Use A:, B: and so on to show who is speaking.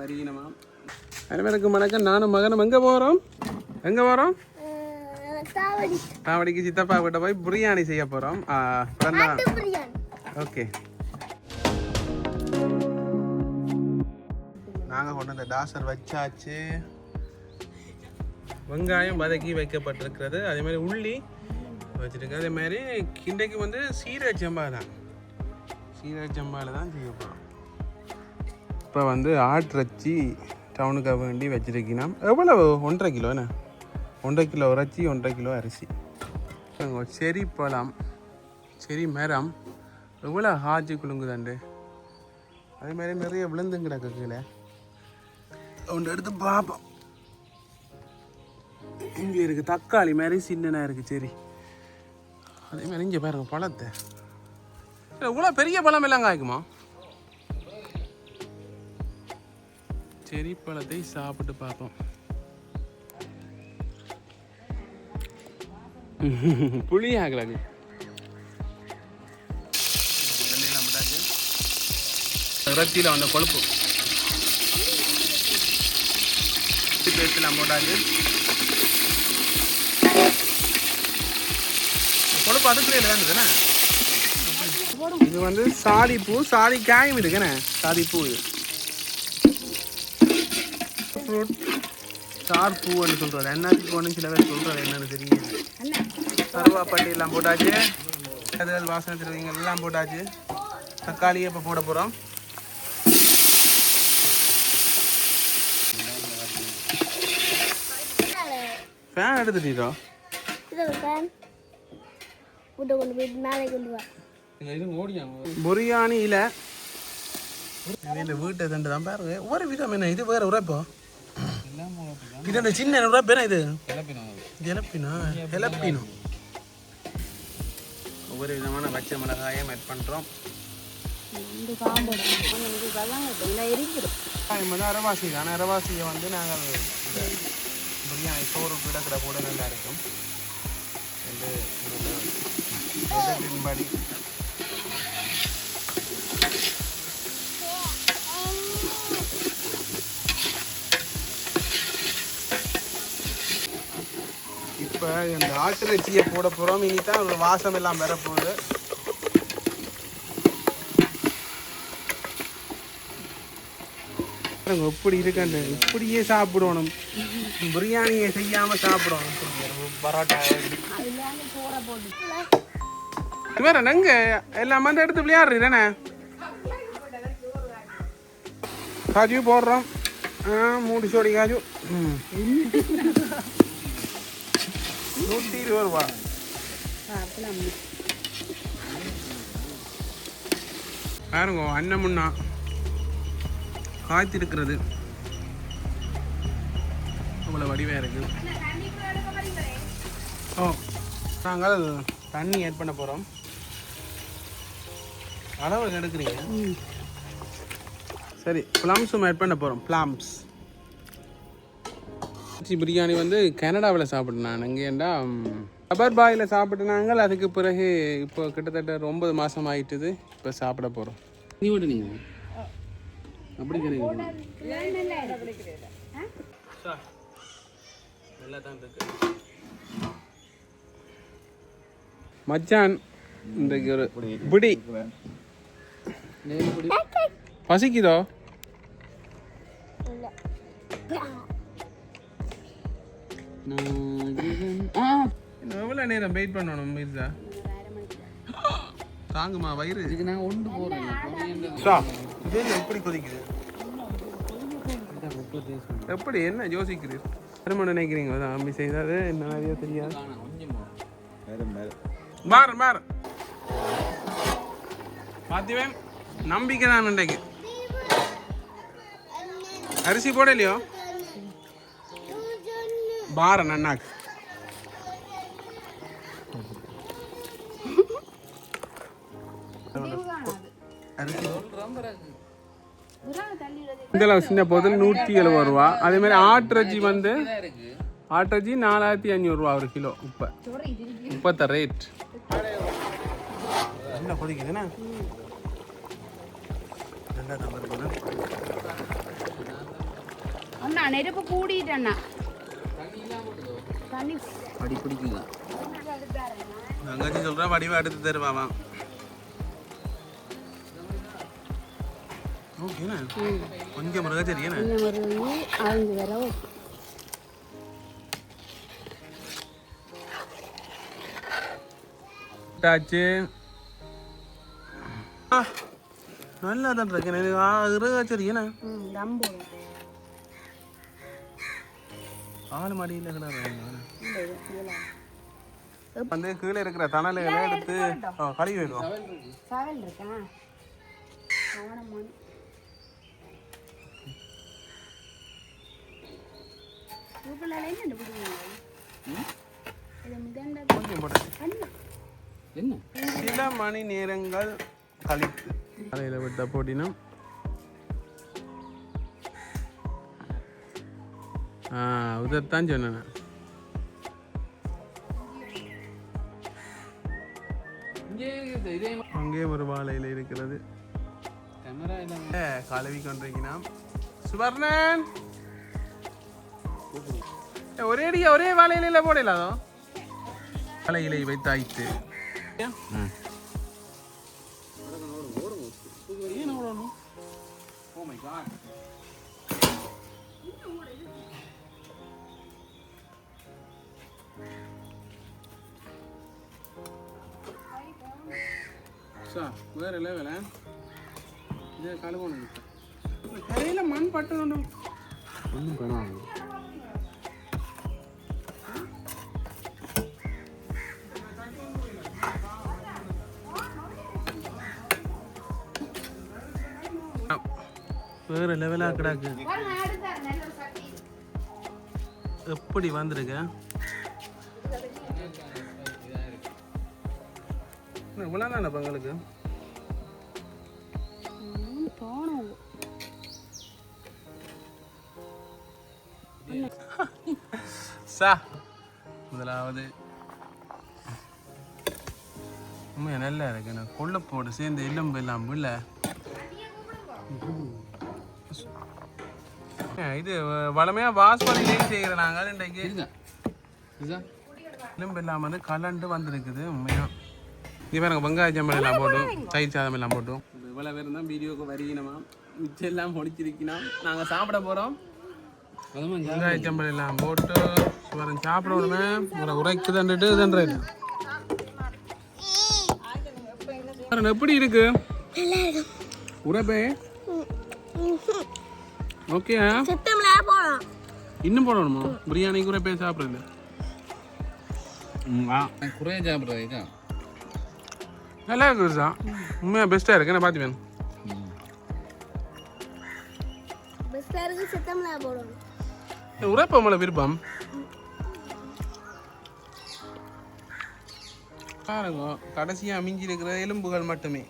A: வரியினமா அனைவருக்கும் வணக்கம். நானும் மகனும் எங்கே போகிறோம் எங்கே போகிறோம்
B: தாவடி.
A: காவடிக்கு சித்தப்பா கிட்ட போய் பிரியாணி செய்ய போகிறோம் ஓகே. நாங்கள் கொண்டு வந்த டாசர் வச்சாச்சு. வெங்காயம் வதக்கி வைக்கப்பட்டிருக்கிறது. அதே மாதிரி உள்ளி வச்சுருக்கு அதே மாதிரி இன்றைக்கு வந்து சீரக சம்பா தான் சீரக சம்பாவில் தான் செய்ய போகிறோம் இப்போ வந்து ஆட்டிறச்சி டவுனுக்காக வேண்டி வச்சுருக்கீங்கன்னா எவ்வளோ ஒன்றரை கிலோ என்ன? ஒன்றரை கிலோ இறைச்சி ஒன்றரை கிலோ அரிசி. செரி பழம் செரி மரம். எவ்வளோ ஹாஜி குலுங்குதாண்டு? அதே மாதிரி நிறைய விழுந்து கிடக்கு கீழே. ஒன்று எடுத்து பார்ப்போம். இங்கே இருக்குது தக்காளி மாதிரி சின்னனாக இருக்குது சரி. அதே மாதிரி இங்கே பாருங்க பழத்தை. இவ்வளோ பெரிய பழம் எல்லாம் காய்க்குமா? செரி பழத்தை சாப்பிட்டு பார்ப்போம் புளி ஆகலாங்க இறைச்சியில் வந்த கொழுப்பு. பேஸ்ட்லாம் போட்டாச்சு. கொழுப்பு அதுக்குள்ளே தான் இருக்குண்ணே இது வந்து சாதி பூ சாதி காயும் இருக்குண்ணே சாதி பூ இது. ஃப்ரூட் ஸ்டார் பூன்னு சொல்கிறது என்னாச்சு ஒன்று சில பேர் சொல்கிறது என்னன்னு தெரியும் கருவாப்பட்டி எல்லாம் போட்டாச்சு. அதுகள் வாசனை திருவிங்க எல்லாம் போட்டாச்சு. தக்காளியை இப்போ போட போகிறோம் ஃபேன் எடுத்துட்டீரோ
B: ஃபேன்
A: பிரியாணியில் இந்த வீட்டை தண்டு தான் பாருங்க. ஒரு விதம் என்ன? இது வேற உரைப்போ இது அந்த சின்ன என்ன இது ஜலப்பினா ஜலப்பினோ ஒவ்வொரு விதமான பச்சை மிளகாயம் ஆட் பண்ணுறோம் அரவாசி தான் அரவாசியை வந்து நாங்கள் பிரியாணி சோறு கிடக்கிற கூட நல்லா இருக்கும் படி இந்த ஆட்டிறைச்சியை போட போகிறோம் இனி தான் ஒரு வாசம் எல்லாம் வரப்போகுது. பாருங்க இப்படி இருக்காண்டு இப்படியே சாப்பிடணும். பிரியாணியை செய்யாம சாப்பிடணும். பரோட்டா. வேற நங்க எல்லாம் வந்து எடுத்து விளையாடுறீரண்ணே காஜு போடுறோம். ஆ மூடி சோடி காஜு. நூற்றி இருபது ரூபா. பாருங்க அன்னமுன்னா காய்த்திருக்கிறது. அவ்வளோ வடிவாக இருக்கு. ஓ நாங்கள் தண்ணி ஆட் பண்ண போகிறோம் அளவு எடுக்கிறீங்க சரி ப்ளம்ஸும் ஆட் பண்ண போகிறோம் ப்ளம்ஸ் பிரியாணி வந்து கனடாவில் சாப்பிட்டேன் நான். இங்கேண்டா ரப்பர் பாயில் சாப்பிட்டுனாங்க. அதுக்கு பிறகு இப்போ கிட்டத்தட்ட ஒரு ஒன்பது மாதம் ஆயிட்டுது. இப்போ சாப்பிட போகிறோம் நீ விட்டு நீங்கள் அப்படி கிடையாது. மச்சான் இன்றைக்கு ஒரு பிடி. பசிக்குதோ? எவ்வளோ நேரம் வெயிட் பண்ணணும் மீர்சா? தாங்குமா வயிறு? இதுக்கு நான் ஒன்று இது எப்படி கொதிக்குது? எப்படி? என்ன யோசிக்கிறீர்? திரும்ப நினைக்கிறீங்க அதான் அம்மி செய்தாது என்ன நிறைய தெரியாது. மாறு மாறு. பாத்திவேன் நம்பிக்கை தான் இன்றைக்கு. அரிசி போடலையோ? பார நன்னாக்கு. அரிசி இதெல்லாம் சின்ன போதில் நூற்றி எழுபது ரூபா. அதே மாதிரி ஆட்டிறச்சி வந்து ஆட்டிறச்சி நாலாயிரத்தி அஞ்சூறுரூவா ஒரு கிலோ இப்போ இப்போத்த ரேட் என்ன கொதிக்குதுண்ணா வருதுண்ணா
C: நெருப்பு கூடிட்டேண்ணா
D: அடி பிடிக்குங்க
A: தங்கச்சி சொல்கிறா வடிவா எடுத்து தருவாமா. ஓகேண்ணா கொஞ்சம் முருகா சரியாண்ணா
C: இந்த மாதிரி அழிஞ்சு வர ஓகே.
A: ஆச்சு நல்லா தான் இருக்கேன் எனக்கு இருபது ஆள் மாடியில் கிடாது வந்து கீழே இருக்கிற தணலுகளை எடுத்து கழுவி
C: சவல் இருக்கா? என்ன
A: சில மணி நேரங்கள் கழித்து. காலையில் விட்ட போட்டினம் ஆ இதைத்தான் சொன்னேன். அங்கே ஒரு வாழையில் இருக்கிறது. கழுவி கொண்டிருக்கிறான். சுவர்ணன்! ஏ, ஒரே அடியா ஒரே வாழையில போடலாதோ வாழையிலை வைத்தாய்த்து ஏன் சார் வேற லெவல இது கழுவணும் கரையில் மண் பட்டணும்
D: ஒன்றும் பண்ணாது
A: வேற லெவலாக கிடாக்கு. எப்படி வந்திருக்க? இவ்வளோ தானே பங்களுக்கு
C: ம் போனோம்.
A: சா முதலாவது. உண்மையா நல்லா இருக்கு. நான் கொள்ளப்போடு சேர்ந்து எலும்பு எல்லாம் இல்லை இது வளமையாக வாசப்படியிலேயும் செய்கிற நாங்கள் இன்றைக்கு. எலும்பு வந்து கலண்டு வந்திருக்குது. உண்மையாக இது பாருங்க வெங்காய சம்பளம் எல்லாம் போட்டோம் தயிர் சாதம் எல்லாம் போட்டோம் இவ்வளோ பேர் தான் வீடியோக்கு வருகினமா மிச்சம் எல்லாம் முடிச்சிருக்கணும் நாங்கள் சாப்பிட போகிறோம் வெங்காய சம்பளம் எல்லாம் போட்டு சுவரன் சாப்பிடணுமே உங்களை உரைக்கு தண்டுட்டு இதுன்றது சுவரன் எப்படி இருக்கு? உரைப்பே? ஓகே. இன்னும் போடணுமா? பிரியாணிக்கு உரைப்பே சாப்பிடுறது.
D: குறைய சாப்பிட்றது இதான்
A: நல்லா இருக்குது சார். உண்மையாக பெஸ்ட்டாக இருக்கு. என்ன பார்த்து வேணும்?
B: பெஸ்ட்டாக இருக்கு சுத்தம்ல போடணும்
A: உரைப்ப உங்களை விருப்பம். பாருங்க கடைசியாக மிஞ்சி இருக்கிற எலும்புகள் மட்டுமே.